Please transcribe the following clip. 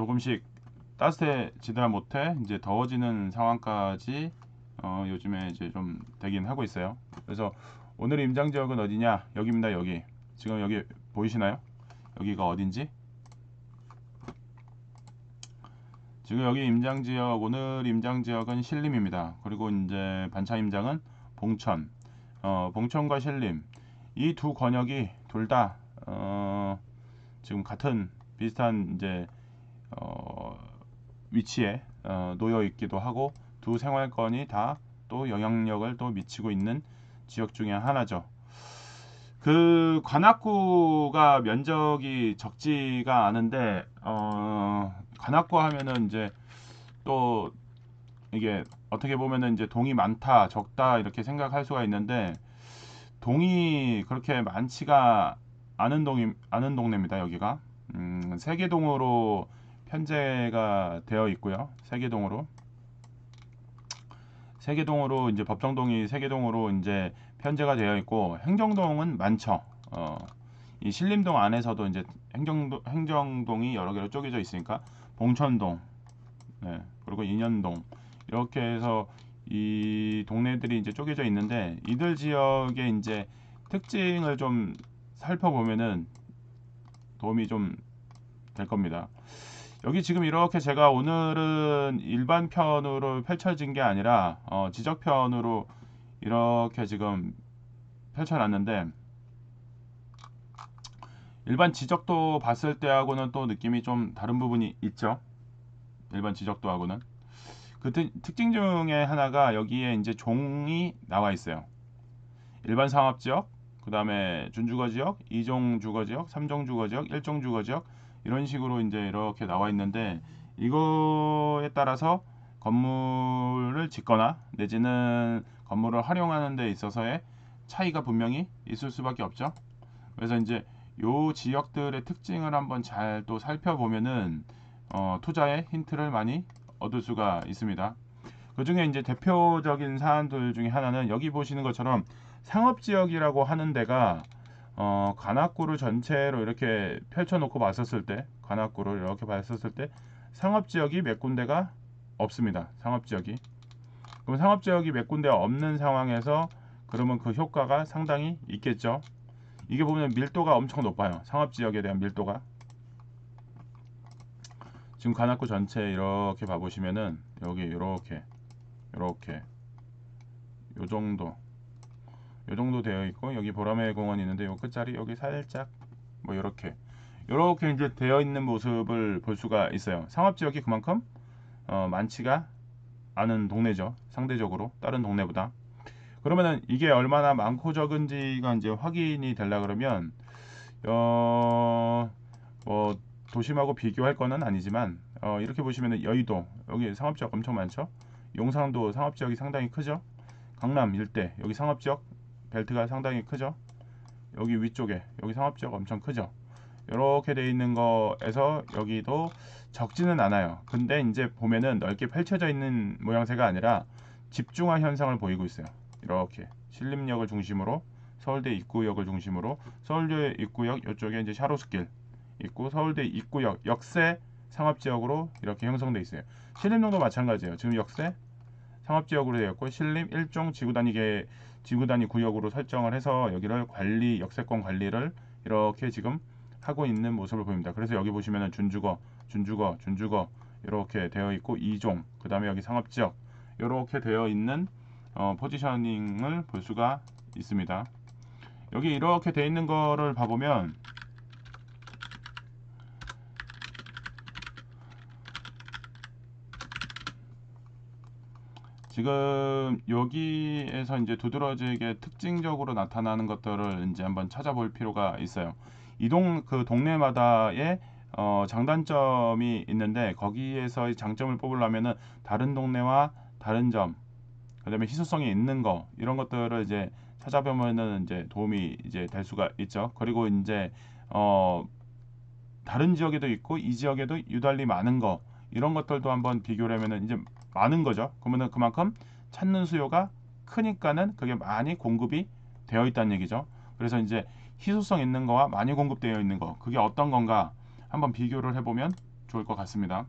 조금씩 따뜻해지다 못해 이제 더워지는 상황까지 어, 요즘에 이제 좀 되긴 하고 있어요. 그래서 오늘 임장 지역은 어디냐? 여기입니다. 여기. 지금 여기 보이시나요? 여기가 어딘지? 지금 여기 임장 지역 오늘 임장 지역은 신림입니다. 그리고 이제 반차 임장은 봉천. 어, 봉천과 신림 이 두 권역이 둘다 어, 지금 같은 비슷한 이제 어, 위치에 어, 놓여 있기도 하고 두 생활권이 다 또 영향력을 또 미치고 있는 지역 중에 하나죠. 그 관악구가 면적이 적지가 않은데 어, 관악구 하면은 이제 또 이게 어떻게 보면은 이제 동이 많다 적다 이렇게 생각할 수가 있는데 동이 그렇게 많지가 않은 동이 않은 동네입니다 여기가 음, 세계동으로 편제가 되어 있고요 세계동으로 세계동으로 이제 법정동이 세계동으로 이제 편제가 되어 있고 행정동은 많죠. 어, 이 신림동 안에서도 이제 행정동 행정동이 여러 개로 쪼개져 있으니까 봉천동, 네, 그리고 인현동 이렇게 해서 이 동네들이 이제 쪼개져 있는데 이들 지역의 이제 특징을 좀 살펴보면은 도움이 좀 될 겁니다. 여기 지금 이렇게 제가 오늘은 일반 편으로 펼쳐진 게 아니라 어, 지적편으로 이렇게 지금 펼쳐놨는데 일반 지적도 봤을 때하고는 또 느낌이 좀 다른 부분이 있죠. 일반 지적도하고는 그 특, 특징 중에 하나가 여기에 이제 종이 나와 있어요. 일반 상업지역, 그 다음에 준주거지역, 이종 주거지역, 삼종 주거지역, 일종 주거지역 이런 식으로 이제 이렇게 나와 있는데 이거에 따라서 건물을 짓거나 내지는 건물을 활용하는 데 있어서의 차이가 분명히 있을 수밖에 없죠. 그래서 이제 요 지역들의 특징을 한번 잘 또 살펴보면은 어, 투자의 힌트를 많이 얻을 수가 있습니다. 그 중에 이제 대표적인 사안들 중에 하나는 여기 보시는 것처럼 상업지역이라고 하는 데가 어, 관악구를 전체로 이렇게 펼쳐놓고 봤었을 때, 관악구를 이렇게 봤었을 때 상업지역이 몇 군데가 없습니다. 상업지역이. 그럼 상업지역이 몇 군데 없는 상황에서 그러면 그 효과가 상당히 있겠죠. 이게 보면 밀도가 엄청 높아요. 상업지역에 대한 밀도가. 지금 관악구 전체 이렇게 봐보시면은 여기 이렇게 이렇게 요 정도 요 정도 되어 있고 여기 보라매 공원이 있는데 요 끝자리 여기 살짝 뭐 이렇게 이렇게 이제 되어 있는 모습을 볼 수가 있어요. 상업 지역이 그만큼 어, 많지가 않은 동네죠. 상대적으로 다른 동네보다. 그러면은 이게 얼마나 많고 적은지가 이제 확인이 되려 그러면 어, 뭐 도심하고 비교할 거는 아니지만 어, 이렇게 보시면은 여의도 여기 상업 지역 엄청 많죠. 용산도 상업 지역이 상당히 크죠. 강남 일대 여기 상업 지역 벨트가 상당히 크죠. 여기 위쪽에 여기 상업지역 엄청 크죠. 이렇게 돼 있는 거에서 여기도 적지는 않아요. 근데 이제 보면은 넓게 펼쳐져 있는 모양새가 아니라 집중화 현상을 보이고 있어요. 이렇게 신림역을 중심으로 서울대 입구역을 중심으로 서울대 입구역 이쪽에 이제 샤로스길 있고 서울대 입구역 역세 상업지역으로 이렇게 형성돼 있어요. 신림동도 마찬가지예요. 지금 역세 상업지역으로 되어 있고 신림 일종 지구단위계 지구단위 구역으로 설정을 해서 여기를 관리 역세권 관리를 이렇게 지금 하고 있는 모습을 보입니다. 그래서 여기 보시면은 준주거, 준주거, 준주거 이렇게 되어 있고 이종, 그 다음에 여기 상업지역 이렇게 되어 있는 어, 포지셔닝을 볼 수가 있습니다. 여기 이렇게 되어 있는 거를 봐보면 지금 여기에서 이제 두드러지게 특징적으로 나타나는 것들을 이제 한번 찾아볼 필요가 있어요. 이동 그 동네마다의 어, 장단점이 있는데 거기에서의 장점을 뽑으려면은 다른 동네와 다른 점, 그다음에 희소성이 있는 거 이런 것들을 이제 찾아보면은 이제 도움이 이제 될 수가 있죠. 그리고 이제 어 다른 지역에도 있고 이 지역에도 유달리 많은 거 이런 것들도 한번 비교를 하면은 이제 많은 거죠. 그러면은 그만큼 찾는 수요가 크니까는 그게 많이 공급이 되어 있다는 얘기죠. 그래서 이제 희소성 있는 거와 많이 공급되어 있는 거 그게 어떤 건가 한번 비교를 해보면 좋을 것 같습니다.